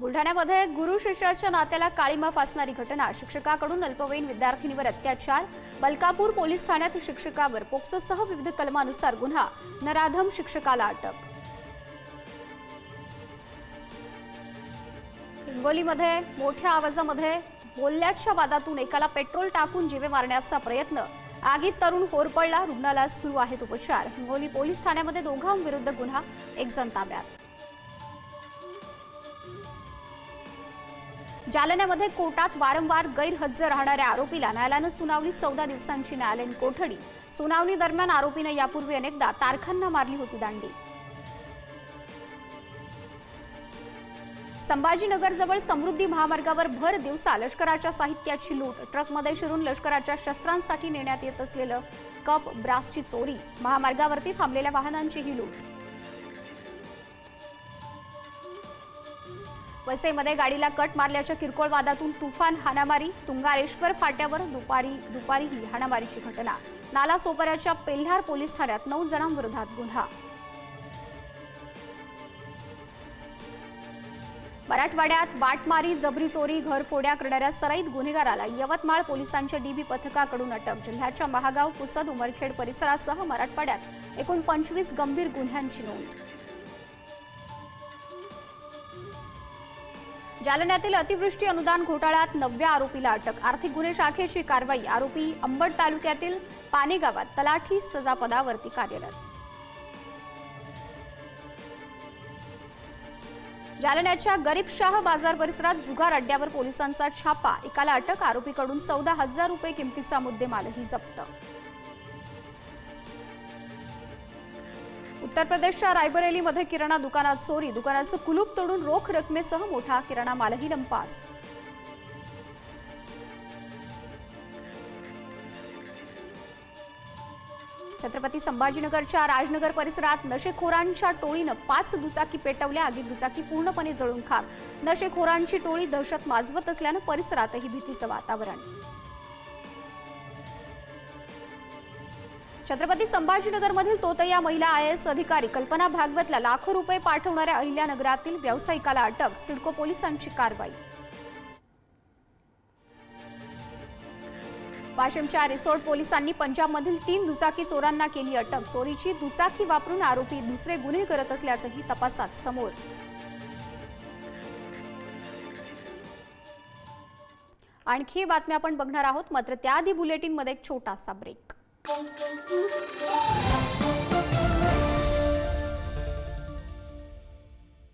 बुलढाण्यामध्ये गुरु शिष्याच्या नात्याला काळीमा फासणारी घटना. शिक्षकाकडून अल्पवयीन विद्यार्थिनीवर अत्याचार. बलकापूर पोलीस ठाण्यात शिक्षकावर पोक्सोसह विविध कलमानुसार गुन्हा. नराधम शिक्षकाला अटक. हिंगोलीमध्ये मोठ्या आवाजामध्ये बोलल्याच्या वादातून एकाला पेट्रोल टाकून जीवे मारण्याचा प्रयत्न. आगीत तरुण होरपळला रुग्णालयात सुरू आहेत उपचार. हिंगोली पोलीस ठाण्यामध्ये दोघांविरुद्ध गुन्हा. एक जण ताब्यात. जालन्यामध्ये कोर्टात वारंवार गैरहजर राहणाऱ्या आरोपीला न्यायालयानं सुनावणी चौदा दिवसांची न्यायालयीन कोठडी. सुनावणी दरम्यान आरोपीनं यापूर्वी अनेकदा तारखांना मारली होती दांडी. संभाजीनगरजवळ समृद्धी महामार्गावर भर दिवसा लष्कराच्या साहित्याची लूट. ट्रकमध्ये शिरून लष्कराच्या शस्त्रांसाठी नेण्यात येत असलेलं कप ब्रासची चोरी. महामार्गावरती थांबलेल्या वाहनांची ही लूट. वसईमध्ये गाडीला कट मारल्याच्या किरकोळ वादातून तुफान हाणामारी तुंगारेश्वर फाट्यावर दुपारी दुपारीही हाणामारीची घटना. नालासोपऱ्याच्या पेल्हार पोलीस ठाण्यात नऊ जणांविरोधात गुन्हा. मराठवाड्यात बाटमारी जबरी चोरी घरफोड्या करणाऱ्या सराईत गुन्हेगाराला यवतमाळ पोलिसांच्या डीबी पथकाकडून अटक. जिल्ह्याच्या महागाव पुसद उमरखेड परिसरासह मराठवाड्यात एकूण पंचवीस गंभीर गुन्ह्यांची नोंद. जालन्यातील अतिवृष्टी अनुदान घोटाळ्यात नवव्या आरोपीला अटक. आर्थिक गुन्हे शाखेची कारवाई. आरोपी अंबड तालुक्यातील पाने गावात तलाठी सजापदावरती कार्यरत. जालन्याच्या गरीबशाह बाजार परिसरात जुगार अड्ड्यावर पोलिसांचा छापा. एकाला अटक. आरोपीकडून चौदा हजार रुपये किमतीचा मुद्देमालही जप्त उत्तर प्रदेशच्या रायबरेलीमध्ये किराणा दुकानात चोरी. दुकानाचं कुलूप तोडून रोख रकमेसह मोठा किराणा मालही लंपास. छत्रपती संभाजीनगरच्या राजनगर परिसरात नशेखोरांच्या टोळीनं पाच दुचाकी पेटवल्या आगीत दुचाकी पूर्णपणे जळून खाक. नशेखोरांची टोळी दहशत माजवत असल्यानं परिसरातही भीतीचं वातावरण. छत्रपती संभाजीनगरमधील तोतया महिला आय एस अधिकारी कल्पना भागवतला लाखो रुपये पाठवणाऱ्या अहिल्यानगरातील व्यावसायिकाला अटक सिडको पोलिसांची कारवाई. वाशिमच्या रिसोर्ट पोलिसांनी पंजाबमधील तीन दुचाकी चोरांना केली अटक. चोरीची दुचाकी वापरून आरोपी दुसरे गुन्हे करत असल्याचंही तपासात समोर. आणखी बातम्या आपण बघणार आहोत मात्र त्याआधी बुलेटिनमध्ये एक छोटासा ब्रेक.